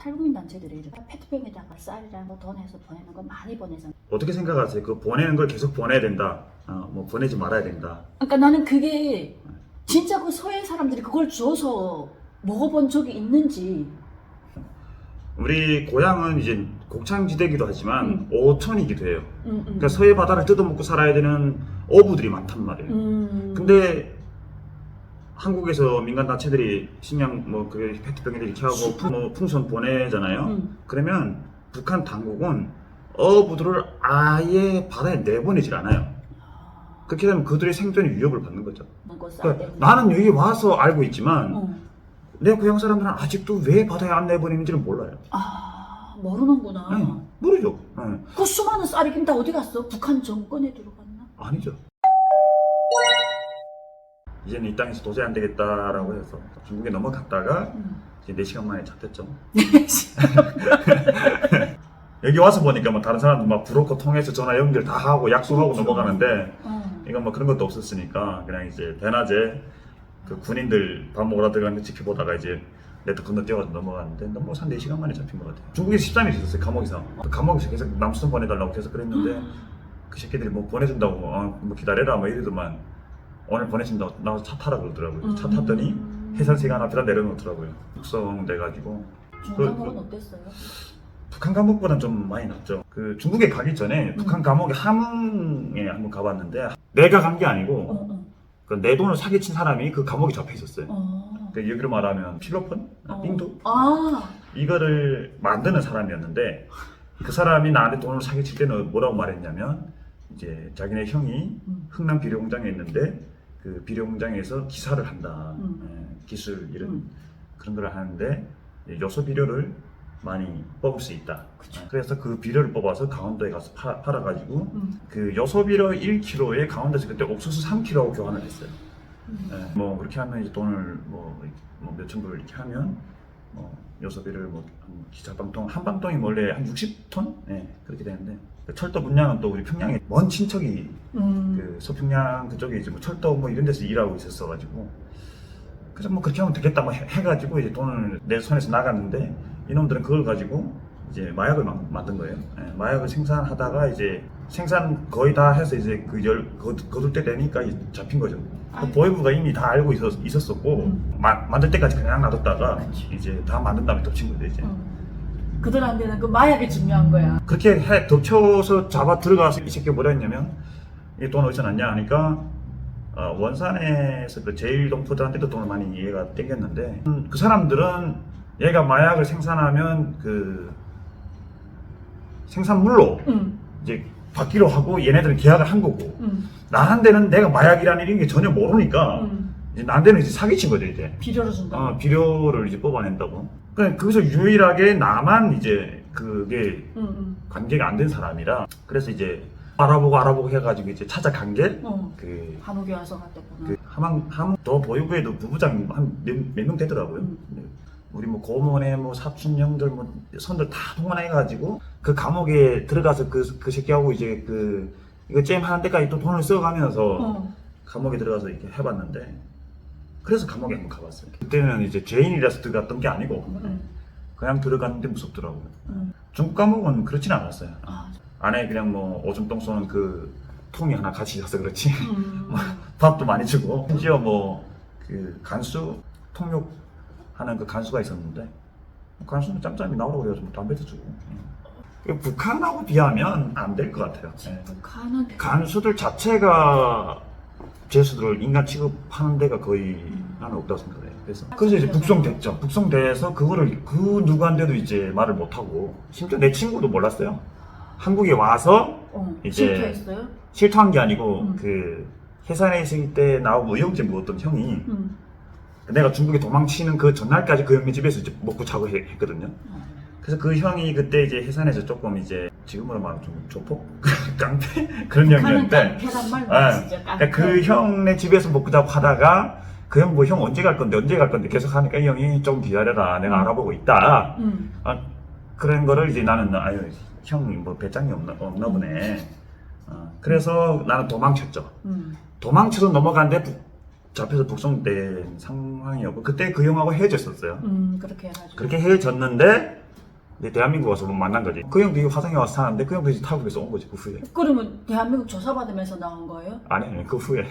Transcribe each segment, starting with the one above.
탈북민 단체들이 페트병에다가 쌀이랑 뭐돈 해서 보내는 거 많이 보내잖아. 어떻게 생각하세요? 그 보내는 걸 계속 보내야 된다. 어, 뭐 보내지 말아야 된다. 그러니까 나는 그게 진짜 그 서해 사람들이 그걸 줘서 먹어본 적이 있는지 우리 고향은 이제 곡창지대기도 하지만 음. 오천이기도 해요. 음, 음. 그러니까 서해 바다를 뜯어먹고 살아야 되는 어부들이 많단 말이에요. 음. 근데 한국에서 민간 단체들이 식량 뭐그 페트병에들 이렇게 하고 풍, 뭐 풍선 보내잖아요. 음. 그러면 북한 당국은 어부들을 아예 바다에 내보내질 않아요. 그렇게 되면 그들의 생존이 위협을 받는 거죠. 그러니까. 나는 여기 와서 알고 있지만 어. 내 고향 사람들은 아직도 왜 바다에 안 내보내는지를 몰라요. 아 모르는구나. 네, 모르죠. 네, 그 수많은 쌀이 다 어디 갔어? 북한 정권에 들어갔나? 아니죠. 이제는 이 땅에서 도저히 안 되겠다라고 해서 중국에 넘어갔다가 음. 이제 4시간 만에 잡혔죠. 여기 와서 보니까 뭐 다른 사람들 막 브로커 통해서 전화 연결 다 하고 약속하고 그렇죠. 넘어가는데 어. 이건 뭐 그런 것도 없었으니까 그냥 이제 대낮에 그 군인들 밥 먹으러 들어가는 거 지켜보다가 이제 내또 건너 뛰어가서 넘어갔는데 넘어서 한 4시간 만에 잡힌 것 같아요. 중국에서 13일 있었어요, 감옥에서. 그 감옥에서 계속 남수선 보내달라고 계속 그랬는데 그 새끼들이 뭐 보내준다고 어, 뭐 기다려라 뭐 이러더만 오늘 보내준다고 나와서 차 타라 그러더라고요. 차 탔더니 음. 해설세관 앞에다 내려놓더라고요. 육성 돼가지고 중간고는 어땠어요? 북한 감옥보다는 좀 많이 낫죠. 그 중국에 가기 전에 북한 감옥에 함흥에 한번 가봤는데 내가 간 게 아니고 어, 어. 그내 돈을 사기친 사람이 그 감옥에 잡혀 있었어요. 어. 그 여기로 말하면 필로폰, 어. 빙두 아, 이거를 만드는 사람이었는데 그 사람이 나한테 돈을 사기칠 때는 뭐라고 말했냐면 이제 자기네 형이 음. 흥남 비료 공장에 있는데 그 비료 공장에서 기사를 한다 음. 예, 기술 이런 음. 그런 걸 하는데 요소 비료를 많이 뽑을 수 있다. 그쵸. 예, 그래서 그 비료를 뽑아서 강원도에 가서 팔, 팔아가지고 음. 그 요소 비료 1kg에 강원도에서 그때 옥수수 3kg하고 교환을 했어요. 음. 예, 뭐 그렇게 하면 이제 돈을 뭐, 뭐 몇천 불 이렇게 하면 뭐 요소비를 뭐한 기차 방통 한 방통이 원래 한 60톤 예, 그렇게 되는데 그 철도 분량은 또 우리 평양에 먼 친척이 음. 그 서평양 그쪽에 이제 뭐 철도 뭐 이런 데서 일하고 있었어가지고 그래서 뭐 그렇게 하면 되겠다 뭐 해- 해가지고 이제 돈을 내 손에서 나갔는데 이놈들은 그걸 가지고 이제 마약을 만, 만든 거예요. 예, 마약을 생산하다가 이제 생산 거의 다 해서 이제 그열 거둘 때 되니까 이제 잡힌 거죠. 그 아이고. 보이부가 이미 다 알고 있었, 있었었고 음. 마- 만들 때까지 그냥 놔뒀다가 그치. 이제 다 만든 다음에 덮친 거죠 이제. 음. 그들한테는 그 마약이 중요한 거야. 그렇게 해 덮쳐서 잡아 들어가서 이 새끼 뭐라 했냐면 이 돈 어디서 났냐 하니까 어, 원산에서 그 제일 동포들한테도 돈을 많이 얘가 땡겼는데 음, 그 사람들은 얘가 마약을 생산하면 그 생산물로 음. 이제 받기로 하고 얘네들은 계약을 한 거고 음. 나한테는 내가 마약이라는 이런 게 전혀 모르니까 음. 이제 나한테는 이제 사기친 거죠 이제 비료를 준다. 어, 비료를 이제 뽑아낸다고 그러니까 거기서 유일하게 나만 이제 그게 음. 음. 관계가 안 된 사람이라 그래서 이제 알아보고 알아보고 해가지고 이제 찾아간 게 어. 그, 한옥에 와서 갔댔구나. 그 함흥 함더 보유부에도 부부장 한몇 명 되더라고요. 음. 근데 우리 뭐 고모네 뭐 사촌 형들 뭐 손들 다 동원해가지고 그 감옥에 들어가서 그 그 새끼하고 이제 그 이거 잼 하는 데까지 또 돈을 써가면서 어. 감옥에 들어가서 이렇게 해봤는데 그래서 감옥에 한번 가봤어요. 그때는 이제 죄인이라서 들어갔던 게 아니고 음. 그냥 들어갔는데 무섭더라고요. 음. 중국 감옥은 그렇진 않았어요. 아. 안에 그냥 뭐 오줌 똥 쏘는 그 통이 하나 같이 있어서 그렇지 음. 밥도 많이 주고 심지어 뭐 그 간수 통역 하는 그 간수가 있었는데 간수는 짬짬이 나오라고 그래가지고 뭐 담배도 주고 예. 북한하고 비하면 안 될 것 같아요 예. 북한은 간수들 자체가 죄수들을 인간 취급하는 데가 거의 나는 없다고 생각해요 그래서 그래서 이제 북송됐죠 북송돼서 그거를 그 누구한테도 이제 말을 못 하고 심지어 내 친구도 몰랐어요 한국에 와서 어. 이제- 실패했어요? 실토한 게 아니고 음. 그 해산에 있을 때 나오고 의형제 먹었던 형이 음. 내가 중국에 도망치는 그 전날까지 그 형네 집에서 이제 먹고 자고 해- 했거든요. 어. 그래서 그 형이 그때 이제 해산에서 조금 이제 지금으로 말하면 좀 조폭 깡패 그런 형이었는데 깡패란 말 아, 진짜 깡패. 그러니까 그 형네 집에서 먹고 자고 하다가 그 형 뭐 형 언제 갈 건데 언제 갈 건데 계속 하니까 이 형이 좀 기다려라 내가 음. 알아보고 있다 음. 아, 그런 거를 이제 나는 아유 형이 뭐 배짱이 없나, 없나 보네 어, 그래서 나는 도망쳤죠 음. 도망쳐서 넘어갔는데 북- 잡혀서 북송된 상황이었고 그때 그 형하고 헤어졌었어요. 음. 그렇게 해가지고. 그렇게 헤어졌는데 이제 대한민국 와서 뭐 만난 거지. 그 형도 화성에 와서 사는데 그 형도 이제 타국에서 온 거지 그 후에. 그러면 대한민국 조사받으면서 나온 거예요? 아니 아니 그 후에.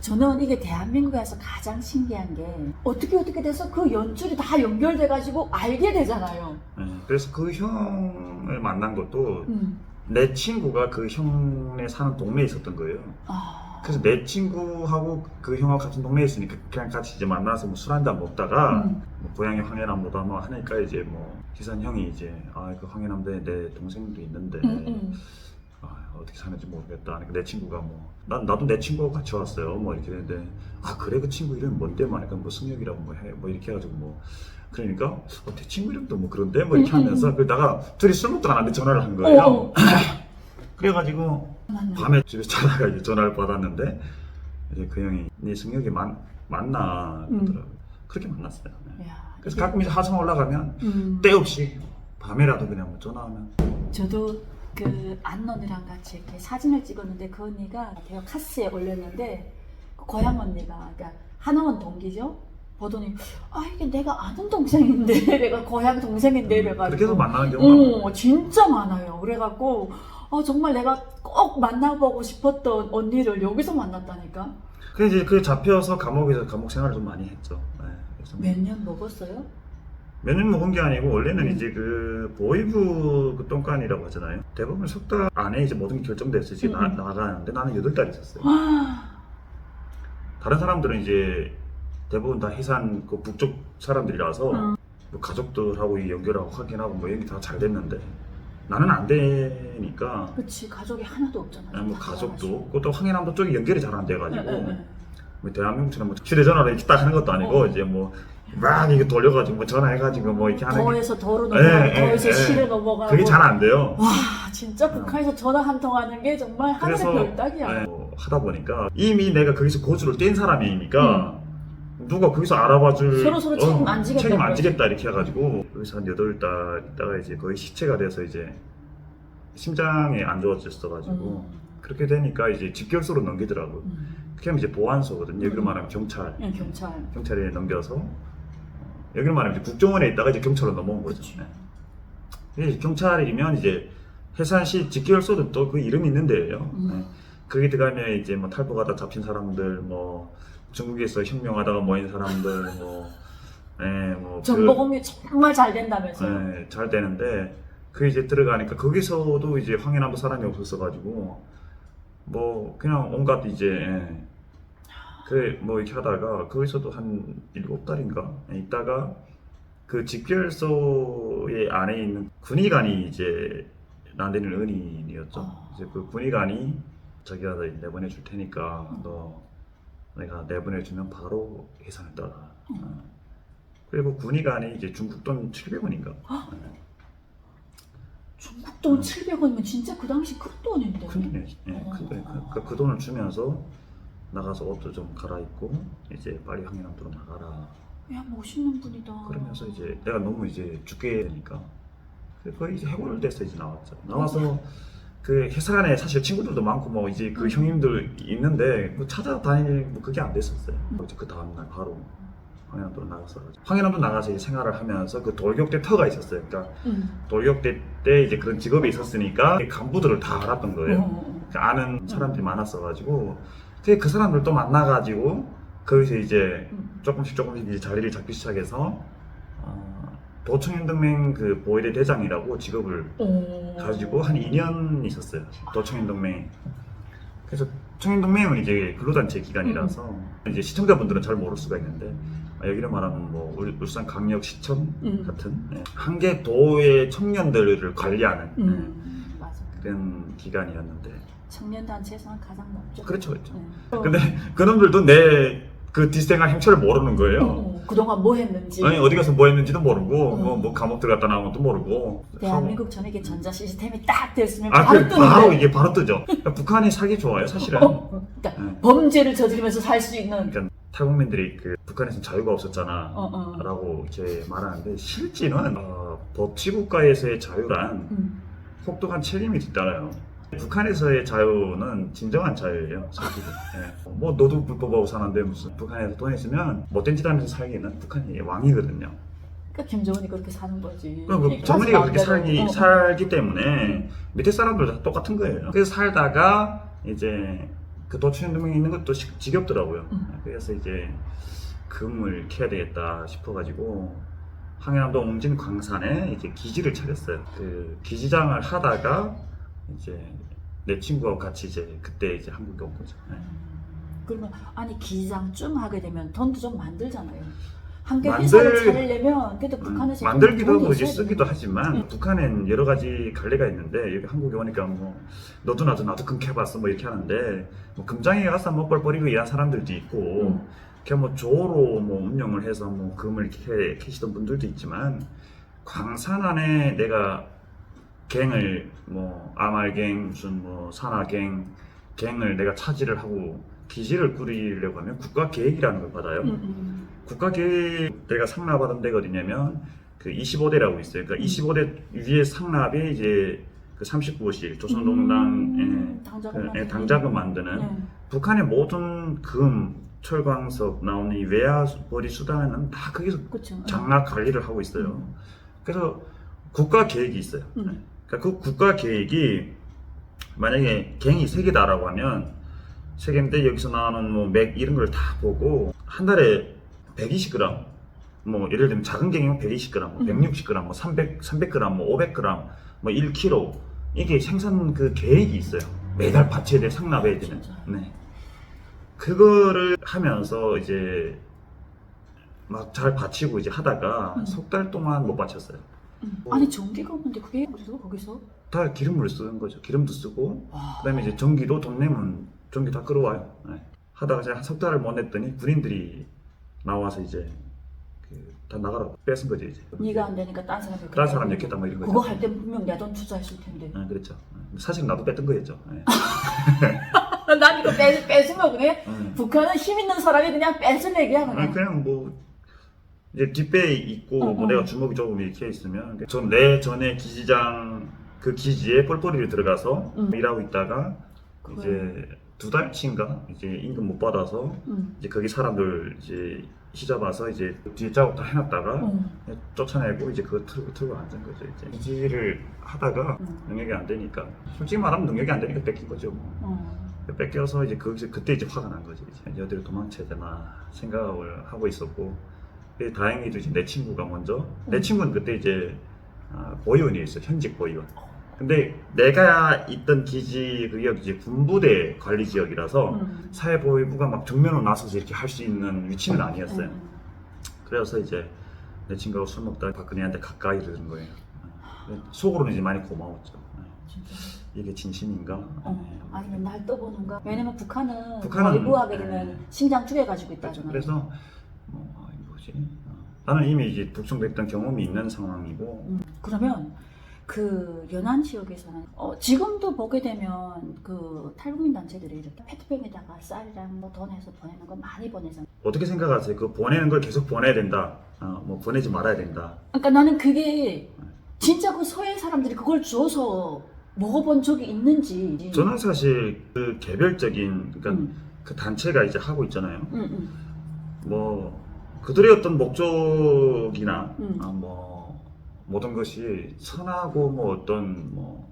저는 이게 대한민국에서 가장 신기한 게 어떻게 어떻게 돼서 그 연줄이 다 연결돼 가지고 알게 되잖아요. 예, 그래서 그 형을 만난 것도 음. 내 친구가 그 형네 사는 동네에 있었던 거예요. 아. 그래서 내 친구하고 그 형하고 같은 동네에 있으니까 그냥 같이 이제 만나서 뭐 술 한잔 먹다가 음. 뭐 고향이 황해남보다 뭐 하니까 이제 뭐 기산 형이 이제 아 그 황해남도에 내 동생도 있는데 음, 음. 아, 어떻게 사는지 모르겠다. 그러니까 내 친구가 뭐, 난, 나도 내 친구하고 같이 왔어요. 뭐 이렇게 했는데, 아, 그래, 그 친구 이름이 뭔데? 막 약간 뭐 승혁이라고 뭐 해. 뭐 이렇게 해가지고 뭐. 그러니까, 어, 내 친구 이름도 뭐 그런데? 뭐 이렇게 음, 음, 하면서, 그러다가 둘이 술 먹다가 나한테 전화를 한 거예요. 어. 그래가지고. 밤에 집에서 전화가 이제 전화를 받았는데, 이제 그 형이, 네 승혁이 만, 만나. 음. 그러더라고요. 그렇게 만났어요. 네. 야, 그래서 이게- 가끔 이제 하성 올라가면, 음. 때 없이, 밤에라도 그냥 뭐 전화하면, 저도 그 안언니랑 같이 이렇게 사진을 찍었는데 그 언니가 제가 카스에 올렸는데 그 고향 언니가 그러니까 하나원 동기죠. 보더니 아 이게 내가 아는 동생인데 내가 고향 동생인데 음, 그렇게 해서 이래가지고 만나는 경우가 많아요. 어 진짜 많아요. 그래갖고 어, 정말 내가 꼭 만나보고 싶었던 언니를 여기서 만났다니까. 그 이제 그 잡혀서 감옥에서 감옥 생활을 좀 많이 했죠. 네, 그래서 몇 년 먹었어요? 몇 년 먹은 게 아니고 원래는 음. 이제 그 보이부 그 똥간이라고 하잖아요. 대부분 석 달 안에 이제 모든 게 결정됐어요. 이제 나, 음. 나가는데 나는 여덟 달 있었어요. 와, 다른 사람들은 이제 대부분 다 해산 그 북쪽 사람들이라서 음. 뭐 가족들하고 이 연결하고 확인하고 뭐 이런 게 다 잘 됐는데 나는 안 되니까 그치 가족이 하나도 없잖아요. 아니, 뭐다 가족도 또 황해남도 쪽이 연결이 잘 안 돼가지고 응, 응, 응. 뭐 대한민국처럼 뭐 휴대전화로 이렇게 딱 하는 것도 아니고 어. 이제 뭐 막 이게 돌려가지고 뭐 전화해가지고 뭐 이렇게 하는 게 더에서 더로 예, 넘어가고 예, 더에서 예. 시로 넘어가고 그게 잘 안 돼요. 와 진짜 북한에서 전화 한 통 하는 게 정말 하늘의 별따기야 예, 뭐 하다 보니까 이미 내가 거기서 고수를 뗀 사람이니까 누가 거기서 알아봐줄 음. 서로 서로 책임 안 지겠다 책임 안. 지겠다 이렇게 해가지고 거기서 한 여덟 달 있다가 이제 거의 시체가 돼서 이제 심장이 안 좋아졌어가지고 음. 그렇게 되니까 이제 집결소로 넘기더라고. 요 음. 그게 이제 보안소거든. 여기로 음. 말하면 경찰. 예, 경찰 경찰에 넘겨서 어, 여기로 말하면 이제 국정원에 있다가 이제 경찰로 넘어온 거죠. 그치. 네. 이제 경찰이면 이제 해산시 직결소도 또 그 이름이 있는 데예요. 음. 네. 거기 들어가면 이제 뭐 탈북하다 잡힌 사람들, 뭐 중국에서 혁명하다가 모인 사람들, 뭐, 네, 뭐 정보공유 정말 잘 된다면서 그, 요 네, 잘 되는데 그 이제 들어가니까 거기서도 이제 황해남도 사람이 없었어가지고 뭐 그냥 온갖 이제 예. 그뭐 이렇게 하다가 거기서도 한 일곱 달인가 있다가 그 집결소의 안에 있는 군의관이 이제 나한테는 은인이었죠. 어. 이제 그 군의관이 자기가 너 내보내 줄 테니까 너 내가 내보내 주면 바로 해산을 떠라. 어. 그리고 군의관이 이제 중국 돈 700원인가 중국 돈 음. 700원이면 진짜 그 당시 큰 돈인데 큰 돈이에요. 예, 어. 큰 돈. 그, 그 돈을 주면서 나가서 옷도 좀 갈아입고 이제 빨리 황해남도로 나가라. 야 멋있는 분이다 그러면서 이제 내가 너무 이제 죽게 되니까 그 거의 이제 해골 돼서 이제 나왔죠. 나와서 그 해산에 사실 친구들도 많고 뭐 이제 그 음. 형님들 있는데 뭐 찾아다닐 뭐 그게 안 됐었어요. 음. 이제 그 다음 날 바로 황해남도로 나가서 황해남도 나가서 이제 생활을 하면서 그 돌격대 터가 있었어요. 그러니까 응. 돌격대 때 이제 그런 직업이 있었으니까 간부들을 다 알았던 거예요. 어. 그 아는 사람들이 많았어가지고 그그 사람들 또 만나가지고 거기서 이제 음. 조금씩 조금씩 이제 자리를 잡기 시작해서 어, 도청연동맹 그 보위대 대장이라고 직업을 어. 가지고 한 2년 있었어요 도청연동맹 그래서 청년동맹은 이제 근로단체 기관이라서 이제 시청자분들은 잘 모를 수가 있는데 아, 여기를 말하면 뭐 울- 울산 강력 시청 음. 같은 네. 한개 도의 청년들을 관리하는 네, 음. 맞아 그런 기관이었는데 청년 단체에서는 가장 높죠 그렇죠, 그렇죠. 네. 근데 그놈들도 내 그 뒷생활 행처를 모르는 거예요. 어, 그동안 뭐 했는지 아니 어디 가서 뭐 했는지도 모르고 음. 뭐, 뭐 감옥 들어갔다 나온 것도 모르고 대한민국 전역에 전자 시스템이 딱 됐으면 아, 바로 그 뜨는데 바로 이게 바로 뜨죠. 그러니까 북한이 살기 좋아요, 사실은. 어, 그러니까 네. 범죄를 저지르면서 살 수 있는 그러니까 탈북민들이 그 북한에서는 자유가 없었잖아. 어, 어. 라고 이렇게 말하는데 실제는 어, 법치국가에서의 자유란 음. 혹독한 책임이 뒤따라요. 북한에서의 자유는 진정한 자유예요, 사실은. 예. 뭐 너도 불법하고 사는데 무슨 북한에서 돈 있으면 못된 짓 하면서 살기는 북한이 왕이거든요. 그러니까 김정은이 그렇게 사는 거지. 그러니까 정은이가 그렇게 살기 어. 살기 때문에 밑에 사람들 다 똑같은 거예요. 그래서 살다가 이제 그 도청동맹에 있는 것도 시- 지겹더라고요. 음. 그래서 이제 금을 캐야 되겠다 싶어가지고 항해남도 옹진 광산에 이제 기지를 차렸어요. 그 기지장을 하다가 이제 내 친구하고 같이 이제 그때 이제 한국에 온 거죠. 네. 그러면 아니 기장쯤 하게 되면 돈도 좀 만들잖아요. 만들- 회사를 차리려면 그래도 음, 북한에서 만들기도 돈이 하고 이제 있어야 쓰기도 되는 하지만 음. 북한엔 여러 가지 갈래가 있는데 여기 한국에 오니까 뭐 너도 나도 나도 금 캐봤어 뭐 이렇게 하는데 뭐 금장에 가서 뭐 뻘뻘이고 일한 사람들도 있고 음. 그냥 뭐 조로 뭐 운영을 해서 뭐 금을 캐, 캐시던 분들도 있지만 광산 안에 내가 갱을 뭐 아말갱 무슨 뭐 산화갱 갱을 내가 차지를 하고 기지를 꾸리려고 하면 국가 계획이라는 걸 받아요. 음, 음. 국가 계획 내가 상납하던 데가 어디냐면 그 25대라고 있어요. 그러니까 25대 위에 상납이 이제 그 39호실 조선동당에 음, 당자금 그, 만드는. 당자금 만드는 네. 북한의 모든 금, 철광석 나오는 이 외화벌이 수단은 다 거기서 그렇죠. 장락 관리를 하고 있어요. 그래서 국가 계획이 있어요. 음. 네. 그러니까 그 국가 계획이 만약에 갱이 세 개다라고 하면 세 개인데 여기서 나오는 뭐 맥 이런 걸 다 보고 한 달에 120g 뭐 예를 들면 작은 갱이면 120g, 뭐 음. 160g, 뭐 300, 300g, 뭐 500g, 뭐 1kg 이게 생산 그 계획이 있어요. 매달 바쳐야 돼 상납해야 되는. 네. 그거를 하면서 이제 막잘 바치고 이제 하다가 음. 석달 동안 못 바쳤어요. 음. 아니 전기가 없는데 그게 그래서 거기서 다 기름을 쓰는 거죠. 기름도 쓰고 와. 그다음에 이제 전기도 돈 내면 전기 다 끌어와요. 네. 하다가 제가 석 달을 못 냈더니 군인들이 나와서 이제 그 다 나가라고 뺏은 거죠 이제. 네가 안 되니까 딴 사람이 다른 사람 였겠다 뭐 이런 거죠. 그거 할 때 분명 내 돈 투자했을 텐데. 네, 그렇죠. 사실 나도 뺐던 거였죠. 네. 난 이거 뺏, 뺏으면 그래. 네. 북한은 힘 있는 사람이 그냥 뺏을 얘기야 그냥. 아니 그냥 뭐 이제 뒷배에 있고 어, 뭐 어. 내가 주먹이 조금 이렇게 있으면 전 내 전에 기지장 그 기지에 뻘뻘이를 들어가서 음. 일하고 있다가 그래. 이제 두 달치인가 이제 임금 못 받아서 응. 이제 거기 사람들 이제 휘잡아서 이제 뒤에 작업 다 해놨다가 응. 쫓아내고 이제 그거 틀고 틀고 앉은 거죠 이제 기지를 하다가 응. 능력이 안 되니까 솔직히 말하면 능력이 안 되니까 뺏긴 거죠 뭐. 어. 뺏겨서 이제 거기서 그때 이제 화가 난 거지 이제 어디로 도망쳐야 되나 생각을 하고 있었고 근데 다행히도 이제 내 친구가 먼저 내 음. 친구는 그때 이제 아, 보위원이었어 현직 보위원 근데 내가 있던 기지 그 지역 이제 군부대 관리 지역이라서 응. 사회보위부가 막 정면으로 나서서 이렇게 할 수 있는 위치는 아니었어요 응. 그래서 이제 내 친구하고 술 먹다가 박근혜한테 가까이 이러는 거예요 속으로는 이제 많이 고마웠죠 진짜. 이게 진심인가 어. 아니면 날 떠보는가? 왜냐면 북한은 북한은- 외부하게 네. 되면 심장 쪼개가지고. 있다잖아. 그래서 뭐 뭐지? 어. 나는 이미 이제 북송됐던 경험이 있는 상황이고 음, 그러면 그 연안 지역에서는 어, 지금도 보게 되면 그 탈북민 단체들이 이렇게 페트병에다가 쌀이랑 뭐 돈해서 보내는 거 많이 보내잖아. 어떻게 생각하세요? 그 보내는 걸 계속 보내야 된다. 어, 뭐 보내지 말아야 된다. 그러니까 나는 그게 진짜 그 서해 사람들이 그걸 줘서 먹어본 적이 있는지. 저는 사실 그 개별적인 그러니까 음, 그 단체가 이제 하고 있잖아요. 음, 음, 뭐 그들의 어떤 목적이나 음. 아, 뭐 모든 것이 선하고 뭐 어떤 뭐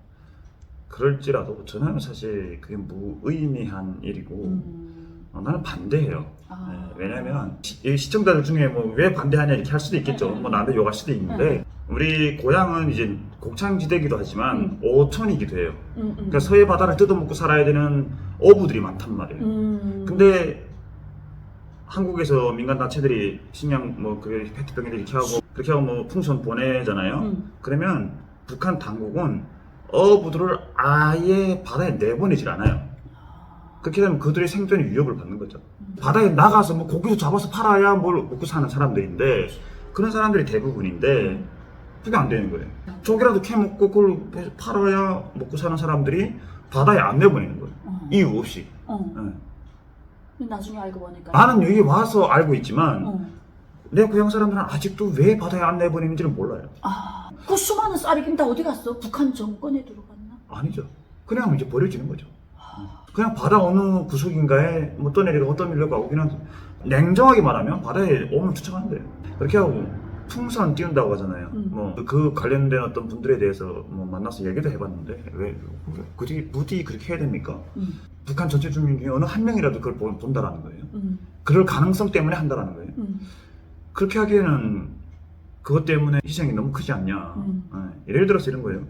그럴지라도 저는 사실 그게 무의미한 일이고 음. 어, 나는 반대해요. 아. 네, 왜냐면 시, 이 시청자들 중에 뭐 왜 반대하냐 이렇게 할 수도 있겠죠. 음. 뭐 나한테 욕할 수도 있는데 우리 고향은 이제 곡창지대기도 하지만 오천이기도 해요. 음, 음. 그러니까 서해 바다를 뜯어먹고 살아야 되는 어부들이 많단 말이에요. 음. 근데 한국에서 민간 단체들이 식량 뭐그 페트병에들 이렇게 하고 그렇게 하고 뭐 풍선 보내잖아요. 음. 그러면 북한 당국은 어부들을 아예 바다에 내보내질 않아요. 그렇게 되면 그들의 생존에 위협을 받는 거죠. 음. 바다에 나가서 뭐 고기도 잡아서 팔아야 뭘 먹고 사는 사람들인데 그런 사람들이 대부분인데 그게 안 되는 거예요. 조개라도 캐 먹고 그걸 팔아야 먹고 사는 사람들이 바다에 안 내보내는 거예요. 어. 이유 없이. 어. 예. 근데 나중에 알고 보니까. 나는 여기 와서 알고 있지만 어. 내 고향 사람들은 아직도 왜 바다에 안 내보내는지를 몰라요. 아, 그 수많은 쌀이 다 어디 갔어? 북한 정권에 들어갔나? 아니죠. 그냥 이제 버려지는 거죠. 그냥 바다 어느 구석인가에 뭐 떠내리고 떠밀려고 하고 그냥 냉정하게 말하면 바다에 오면 투척하는 거예요. 그렇게 하고 풍선 띄운다고 하잖아요. 음. 뭐그 관련된 어떤 분들에 대해서 뭐 만나서 얘기도 해봤는데 왜 굳이 부디 그렇게 해야 됩니까? 음, 북한 전체 주민 중에 어느 한 명이라도 그걸 본- 본다라는 거예요. 음, 그럴 가능성 때문에 한다라는 거예요. 음, 그렇게 하기에는 그것 때문에 희생이 너무 크지 않냐. 음. 예, 예를 들어서 이런 거예요.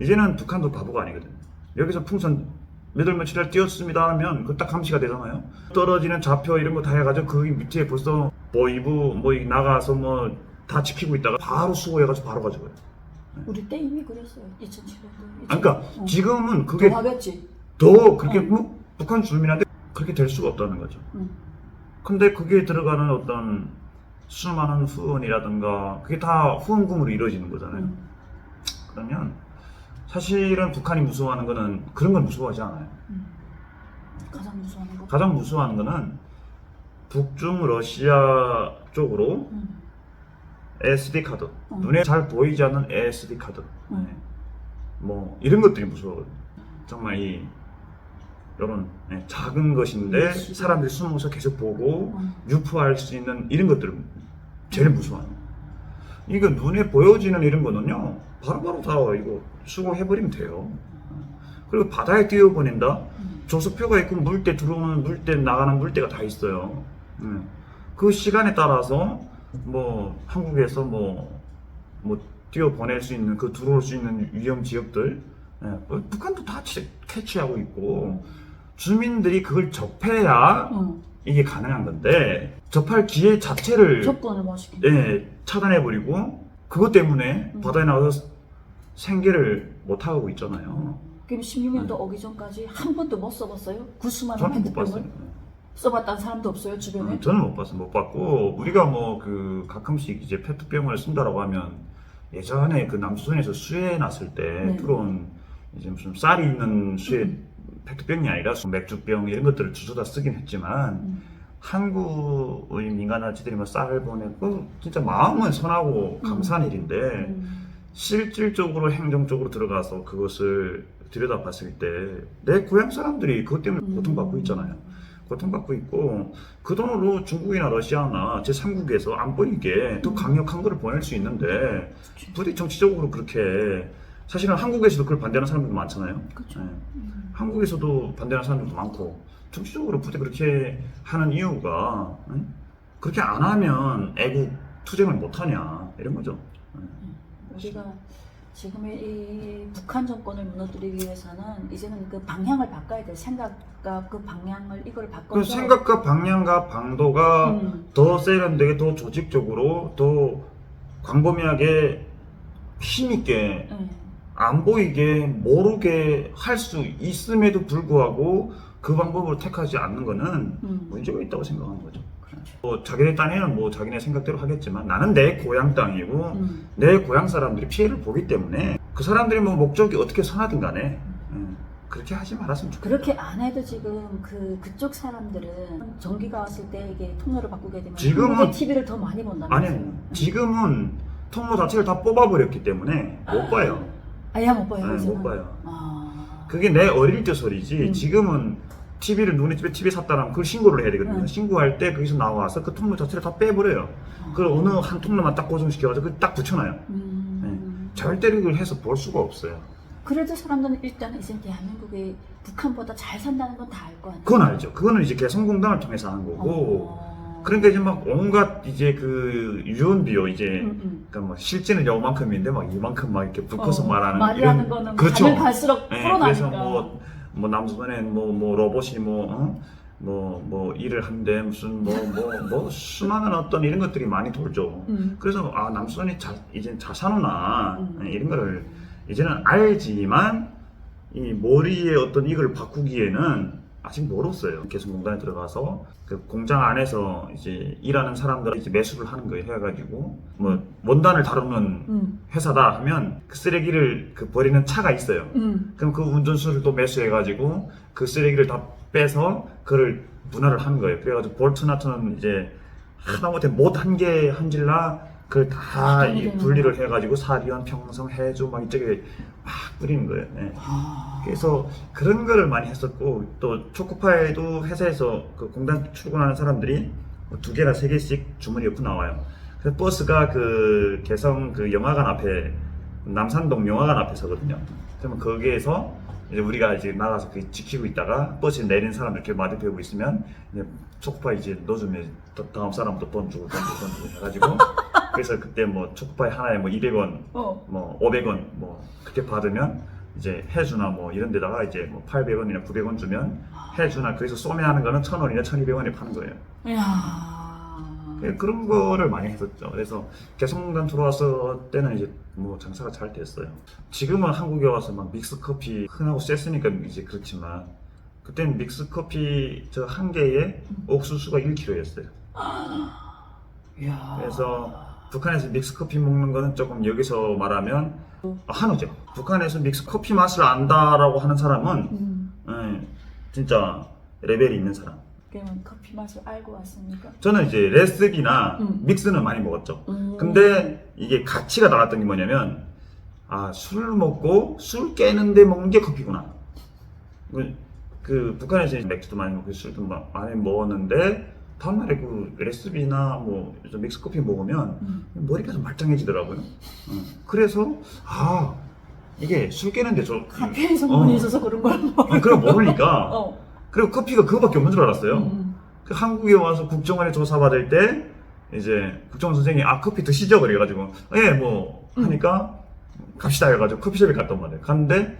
이제는 북한도 바보가 아니거든요. 여기서 풍선 몇월 며칠을 띄웠습니다 하면 그 딱 감시가 되잖아요. 떨어지는 좌표 이런 거 다 해가지고 그 밑에 벌써 뭐 이부 뭐 나가서 뭐 다 지키고 있다가 바로 수거해가지고 바로 가져가요. 우리 때 이미 그랬어요. 2007년도. 아, 그러니까 어. 지금은 그게 더 하겠지. 더 그렇게 어. 뭐 북한 주민한테 그렇게 될 수가 없다는 거죠. 음. 근데 그게 들어가는 어떤 수많은 후원이라든가 그게 다 후원금으로 이루어지는 거잖아요. 음. 그러면 사실은 북한이 무서워하는 거는 그런 걸 무서워하지 않아요. 음. 가장 무서운 거. 가장 무서워하는 거는 북중 러시아 쪽으로 음. SD 카드, 음. 눈에 잘 보이지 않는 SD 카드, 음. 네. 뭐 이런 것들이 무서워요. 정말 이 이런 네, 작은 것인데 음, 사람들이 숨어서 계속 보고 음. 유포할 수 있는 이런 것들을 제일 무서워해요. 이거 눈에 보여지는 이런 거는요, 바로 바로 다 이거 수거해버리면 돼요. 그리고 바다에 띄워보낸다? 음. 조수표가 있고 물때 들어오는 물때 나가는 물때가 다 있어요. 음. 그 시간에 따라서 뭐 한국에서 뭐, 뭐 띄워 보낼 수 있는 그 들어올 수 있는 위험 지역들 예, 뭐 북한도 다 치- 캐치하고 있고 주민들이 그걸 접해야 어. 이게 가능한 건데 접할 기회 자체를 조건을. 예, 차단해 버리고 그것 때문에 음. 바다에 나가서 생계를 못 하고 있잖아요. 그럼 16년도 오기 전까지 한 번도 못 써봤어요? 구수만 저는 못 핸드폰을 봤어요. 써봤다는 사람도 없어요 주변에? 음, 저는 못 봤어요. 못 봤고 우리가 뭐 그 가끔씩 이제 페트병을 쓴다라고 하면 예전에 그 남수선에서 수해 났을 때 네. 들어온 이제 무슨 쌀이 있는 수해 음. 페트병이 아니라 맥주병 이런 것들을 주워다 쓰긴 했지만 음. 한국의 민간아지들이 뭐 쌀을 보내고 진짜 마음은 선하고 감사한 일인데 음. 실질적으로 행정적으로 들어가서 그것을 들여다봤을 때 내 고향 사람들이 그것 때문에 음. 고통받고 있잖아요. 고통받고 있고 그 돈으로 중국이나 러시아나 제3국에서 안 보이게 더 음. 강력한 거를 보낼 수 있는데 부디 정치적으로 그렇게 사실은 한국에서도 그걸 반대하는 사람들도 많잖아요. 그렇죠. 예. 음. 한국에서도 반대하는 사람들도 많고 정치적으로 부디 그렇게 하는 이유가 응? 그렇게 안 하면 애국 투쟁을 못 하냐 이런 거죠. 우리가 지금의 이 북한 정권을 무너뜨리기 위해서는 이제는 그 방향을 바꿔야 돼. 생각과 그 방향을 이걸 바꿔서 그 생각과 방향과 방도가 음. 더 세련되게 더 조직적으로 더 광범위하게 힘있게 음. 안 보이게 모르게 할 수 있음에도 불구하고 그 방법을 택하지 않는 거는 음. 문제가 있다고 생각하는 거죠. 뭐 자기네 땅에는 뭐 자기네 생각대로 하겠지만 나는 내 고향 땅이고 음. 내 고향 사람들이 피해를 보기 때문에 그 사람들이 뭐 목적이 어떻게 선하든 간에 음, 그렇게 하지 말았으면 좋겠다. 그렇게 안 해도 지금 그 그쪽 사람들은 전기가 왔을 때 이게 통로를 바꾸게 되면 지금은- 한국의 TV를 더 많이 본다는 아니 거죠. 지금은 통로 자체를 다 뽑아버렸기 때문에 못 봐요. 아야 못 봐요. 네. 못 봐요. 아. 그게 내 어릴 때 소리지 음. 지금은 TV를 누네 집에 TV 샀다면 그걸 신고를 해야 되거든요. 음. 신고할 때 거기서 나와서 그 통로 자체를 다 빼버려요. 그걸 어느 한 통로만 딱 고정시켜가지고 그걸 딱 붙여놔요. 음. 절대로 그걸 해서 볼 수가 없어요. 그래도 사람들은 일단 이제 대한민국이 북한보다 잘 산다는 건 다 알 거 아니에요. 그건 알죠. 그거는 이제 개성공단을 통해서 하는 거고. 어. 그러니까 이제 막 온갖 이제 그 유언비어 이제 음, 음. 그러니까 뭐 실제는 요만큼인데 막 이만큼 막 이렇게 붙어서 어, 말하는 말이라는 이런 거는 그렇죠. 갈수록 예, 풀어나니까. 그래서 뭐, 뭐 남수선에 뭐, 뭐 로봇이 뭐, 어? 뭐, 뭐 일을 한대 무슨 뭐, 뭐, 뭐 수많은 어떤 이런 것들이 많이 돌죠. 음. 그래서 아 남수선이 자, 이제 자사누나 음. 예, 이런 거를 이제는 알지만 이 머리의 어떤 이걸 바꾸기에는 아직 멀었어요. 개성공단에 들어가서 그 공장 안에서 이제 일하는 사람들 이제 매수를 하는 거예요. 해가지고 뭐 원단을 다루는 음. 회사다 하면 그 쓰레기를 그 버리는 차가 있어요. 음. 그럼 그 운전수를 또 매수해가지고 그 쓰레기를 다 빼서 그를 분할을 하는 거예요. 그래가지고 볼트 나트는 이제 하다못해 못 한 개 한질라 그걸 다 분리를 이 되는 분리를 해가지고 사리원, 평성, 해주 막 이쪽에 막 뿌리는 거예요. 예. 아. 그래서 그런 거를 많이 했었고 또 초코파이도 회사에서 그 공단 출근하는 사람들이 뭐두 개나 세 개씩 주문이 옆으로 나와요. 그 버스가 그 개성 그 영화관 앞에 남산동 영화관 앞에 서거든요. 그러면 거기에서 이제 우리가 이제 나가서 그 지키고 있다가 버스에 내린 사람들 이렇게 마디 배우고 있으면 이제 초코파이 이제 넣어주면 또 다음 사람도 돈 주고 돈 주고 돈 주고 해가지고 그래서 그때 뭐 초코파이 하나에 뭐 200원 어. 뭐 500원 뭐 그렇게 받으면 이제 해주나 뭐 이런 데다가 이제 뭐 800원이나 900원 주면 해주나 그래서 소매하는 거는 1000원이나 1200원에 파는 거예요. 이야. 예, 그런 거를 많이 했었죠. 그래서 개성공단 들어와서 때는 이제 뭐 장사가 잘 됐어요. 지금은 한국에 와서 막 믹스 커피 흔하고 셌으니까 이제 그렇지만 그때는 믹스 커피 저 한 개에 옥수수가 1kg였어요. 이야. 그래서 북한에서 믹스 커피 먹는 거는 조금 여기서 말하면 한우죠. 북한에서 믹스 커피 맛을 안다라고 하는 사람은 음. 예, 진짜 레벨이 있는 사람. 그러면 커피 맛을 알고 왔으니까. 저는 이제 레시피나 음. 믹스는 많이 먹었죠. 음. 근데 이게 가치가 나갔던 게 뭐냐면 아 술을 먹고 술 깨는데 먹는 게 커피구나. 그, 그 북한에서 맥주도 많이 먹고 술도 마- 많이 먹었는데 다음날에 그 레시피나 뭐 믹스 커피 먹으면 음. 머리가 좀 말짱해지더라고요. 어. 그래서 아 이게 술 깨는데 저 카페인 성분이 어. 있어서 그런 걸 뭐. 아니, 그걸 모르니까 어. 그리고 커피가 그거밖에 없는 줄 알았어요. 음. 그 한국에 와서 국정원에 조사받을 때 이제 국정원 선생님이 아 커피 드시죠 그래가지고 예뭐 하니까 갑시다 해가지고 커피숍에 갔단 말이에요 갔는데